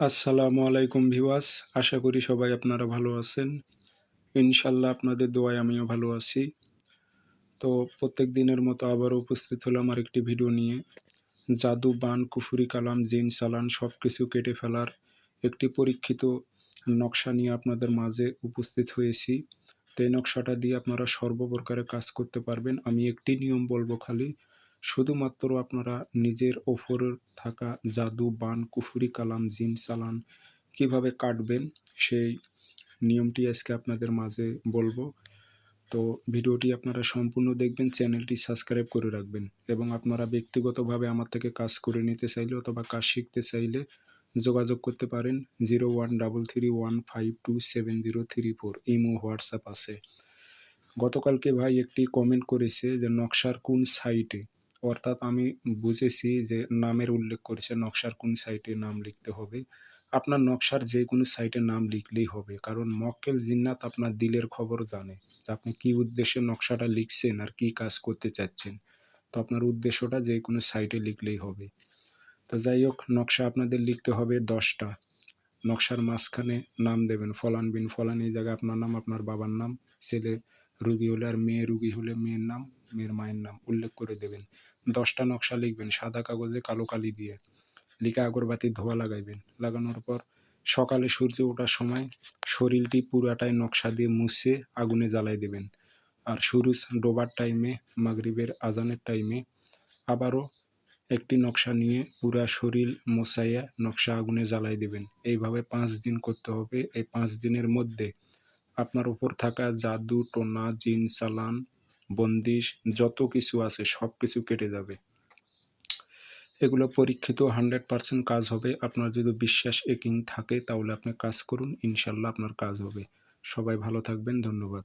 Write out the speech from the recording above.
আসসালামু আলাইকুম ভিওয়াস আশা করি সবাই আপনারা ভালো আছেন। ইনশাল্লাহ আপনাদের দোয়ায় আমিও ভালো আছি। তো প্রত্যেক দিনের মতো আবারও উপস্থিত হলাম আর একটি ভিডিও নিয়ে। জাদু, বান, কুফুরি, কালাম, জিন, চালান সব কিছু কেটে ফেলার একটি পরীক্ষিত নকশা নিয়ে আপনাদের মাঝে উপস্থিত হয়েছি। তো এই নকশাটা দিয়ে আপনারা সর্বপ্রকারে কাজ করতে পারবেন। আমি একটি নিয়ম বলব খালি শুধুমাত্র আপনারা নিজের ওপরে থাকা জাদু, বান, কুফুরি, কালাম, জিন, চালান কীভাবে কাটবেন সেই নিয়মটি আজকে আপনাদের মাঝে বলব। তো ভিডিওটি আপনারা সম্পূর্ণ দেখবেন, চ্যানেলটি সাবস্ক্রাইব করে রাখবেন এবং আপনারা ব্যক্তিগতভাবে আমার থেকে কাজ করে নিতে চাইলে অথবা কাজ শিখতে চাইলে যোগাযোগ করতে পারেন zero one double three one five two seven zero three four. Imo, WhatsApp আছে। গতকালকে ভাই একটি কমেন্ট করেছে যে নকশার কোন সাইটে অর্থাৎ আমি বুঝেছি যে নামের উল্লেখ করেছে নকশার কোন সাইটে নাম লিখতে হবে। আপনার নকশার যে কোনো সাইটে নাম লিখলেই হবে, কারণ মক্কেল জিন্নাত আপনার দিলের খবর জানে যে আপনি কী উদ্দেশ্যে নকশাটা লিখছেন আর কি কাজ করতে চাচ্ছেন। তো আপনার উদ্দেশ্যটা যে কোনো সাইটে লিখলেই হবে। তো যাই হোক, নকশা আপনাদের লিখতে হবে দশটা। নকশার মাঝখানে নাম দেবেন, ফলান বিন ফলান, এই জায়গায় আপনার নাম, আপনার বাবার নাম, ছেলে রুগী হলে আর মেয়ে রুগী হলে মেয়ের নাম, মেয়ের মায়ের নাম উল্লেখ করে দেবেন। দশটা নকশা লিখবেন, সাদা কাগজে কালো কালি দিয়ে। লিখে আগরবাতি ধোয়া লাগাইবেন। লাগানোর পর সকালে সূর্য ওঠার সময় শরীরটি পুরাটাই নকশা দিয়ে মুছে আগুনে জ্বালাই দেবেন। আর সুরুজ ডোবার টাইমে, মাগরিবের আজানের টাইমে আবারও একটি নকশা নিয়ে পুরা শরীর মোছাইয়া নকশা আগুনে জ্বালাই দেবেন। এইভাবে পাঁচ দিন করতে হবে। এই পাঁচ দিনের মধ্যে আপনার উপর থাকা জাদু, টোনা, জিন, চালান বন্দিশ, যত কিছু আছে সব কিছু কেটে যাবে। এগুলো পরীক্ষিত হান্ড্রেড পারসেন্ট কাজ হবে। আপনার যদি বিশ্বাস একিং থাকে, তাহলে আপনি কাজ করুন। ইনশাল্লাহ আপনার কাজ হবে। সবাই ভালো থাকবেন। ধন্যবাদ।